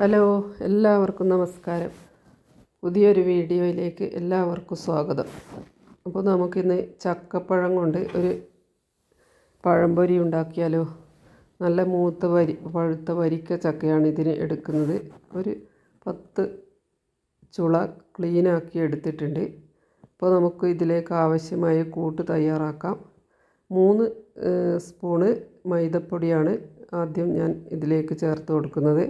Hello എല്ലാവർക്കും നമസ്കാരം. പുതിയൊരു വീഡിയോയിലേക്ക് എല്ലാവർക്കും സ്വാഗതം. അപ്പോൾ നമുക്കിന്ന് ചക്കപ്പഴം കൊണ്ട് ഒരു പഴംപൊരി ഉണ്ടാക്കിയാലോ? നല്ല മൂത്ത വരി പഴുത്ത വരിക്ക ചക്കയാണ് ഇതിന് എടുക്കുന്നത്. ഒരു പത്ത് ചുള ക്ലീനാക്കി എടുത്തിട്ടുണ്ട്. അപ്പോൾ നമുക്ക് ഇതിലേക്ക് ആവശ്യമായ കൂട്ട് തയ്യാറാക്കാം. മൂന്ന് സ്പൂണ് മൈദപ്പൊടിയാണ് ആദ്യം ഞാൻ ഇതിലേക്ക് ചേർത്ത് കൊടുക്കുന്നത്.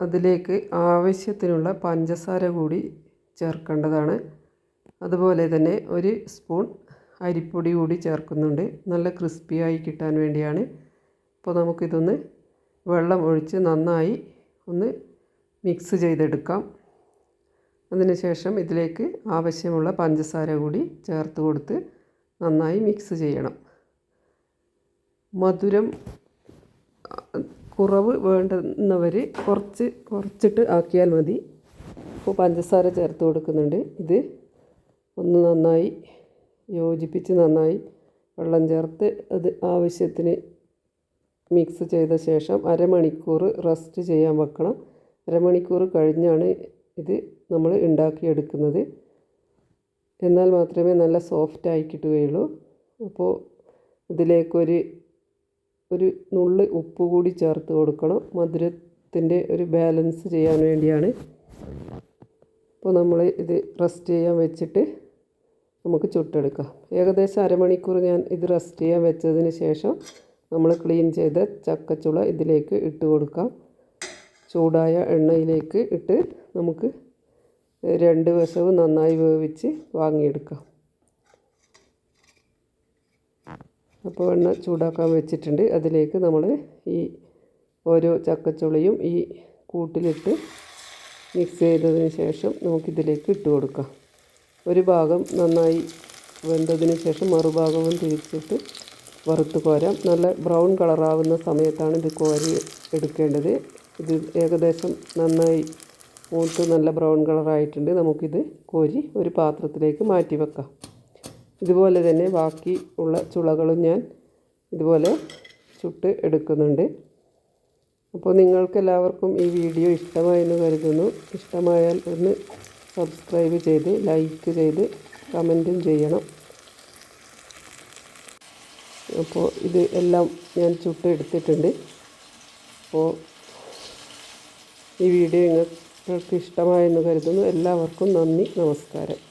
അതിലേക്ക് ആവശ്യത്തിനുള്ള പഞ്ചസാര കൂടി ചേർക്കേണ്ടതാണ്. അതുപോലെ തന്നെ ഒരു സ്പൂൺ അരിപ്പൊടി കൂടി ചേർക്കുന്നുണ്ട്. നല്ല ക്രിസ്പിയായി കിട്ടാൻ വേണ്ടിയാണ്. അപ്പോൾ നമുക്കിതൊന്ന് വെള്ളം ഒഴിച്ച് നന്നായി ഒന്ന് മിക്സ് ചെയ്തെടുക്കാം. അതിനുശേഷം ഇതിലേക്ക് ആവശ്യമുള്ള പഞ്ചസാര കൂടി ചേർത്ത് കൊടുത്ത് നന്നായി മിക്സ് ചെയ്യണം. മധുരം കുറവ് വേണ്ടുന്നവർ കുറച്ച് കുറച്ചിട്ട് ആക്കിയാൽ മതി. അപ്പോൾ പഞ്ചസാര ചേർത്ത് കൊടുക്കുന്നുണ്ട്. ഇത് ഒന്ന് നന്നായി യോജിപ്പിച്ച് നന്നായി വെള്ളം ചേർത്ത് അത് ആവശ്യത്തിന് മിക്സ് ചെയ്ത ശേഷം അരമണിക്കൂർ റെസ്റ്റ് ചെയ്യാൻ വെക്കണം. അരമണിക്കൂർ കഴിഞ്ഞാണ് ഇത് നമ്മൾ ഉണ്ടാക്കിയെടുക്കുന്നത്. എന്നാൽ മാത്രമേ നല്ല സോഫ്റ്റായി കിട്ടുകയുള്ളൂ. അപ്പോൾ ഇതിലേക്കൊരു ഒരു നുള്ളി ഉപ്പ് കൂടി ചേർത്ത് കൊടുക്കണം. മധുരത്തിന്റെ ഒരു ബാലൻസ് ചെയ്യാൻ വേണ്ടിയാണ്. അപ്പോൾ നമ്മൾ ഇത് റെസ്റ്റ് ചെയ്യാൻ വെച്ചിട്ട് നമുക്ക് ചുട്ടെടുക്കാം. ഏകദേശം അരമണിക്കൂർ ഞാൻ ഇത് റെസ്റ്റ് ചെയ്യാൻ വെച്ചതിന് ശേഷം നമ്മൾ ക്ലീൻ ചെയ്ത ചക്കച്ചുള ഇതിലേക്ക് ഇട്ട് കൊടുക്കാം. ചൂടായ എണ്ണയിലേക്ക് ഇട്ട് നമുക്ക് രണ്ട് വശവും നന്നായി വേവിച്ച് വാങ്ങിയെടുക്കാം. അപ്പോൾ എണ്ണ ചൂടാക്കാൻ വെച്ചിട്ടുണ്ട്. അതിലേക്ക് നമ്മൾ ഈ ഓരോ ചക്കച്ചുളിയും ഈ കൂട്ടിലിട്ട് മിക്സ് ചെയ്തതിന് ശേഷം നമുക്കിതിലേക്ക് ഇട്ട് കൊടുക്കാം. ഒരു ഭാഗം നന്നായി വെന്തതിന് ശേഷം മറുഭാഗവും തിരിച്ചിട്ട് വറുത്ത് കോരാം. നല്ല ബ്രൗൺ കളറാവുന്ന സമയത്താണ് ഇത് കോരി എടുക്കേണ്ടത്. ഇത് ഏകദേശം നന്നായി മൂത്ത് നല്ല ബ്രൗൺ കളറായിട്ടുണ്ട്. നമുക്കിത് കോരി ഒരു പാത്രത്തിലേക്ക് മാറ്റി വെക്കാം. ഇതുപോലെ തന്നെ ബാക്കി ഉള്ള ചുളകളും ഞാൻ ഇതുപോലെ ചുട്ട് എടുക്കുന്നുണ്ട്. അപ്പോൾ നിങ്ങൾക്കെല്ലാവർക്കും ഈ വീഡിയോ ഇഷ്ടമായെന്ന് കരുതുന്നു. ഇഷ്ടമായാൽ ഒന്ന് സബ്സ്ക്രൈബ് ചെയ്ത് ലൈക്ക് ചെയ്ത് കമന്റും ചെയ്യണം. അപ്പോൾ ഇത് എല്ലാം ഞാൻ ചുട്ട് എടുത്തിട്ടുണ്ട്. അപ്പോൾ ഈ വീഡിയോ നിങ്ങൾക്ക് ഇഷ്ടമായെന്ന് കരുതുന്നു. എല്ലാവർക്കും നന്ദി നമസ്കാരം.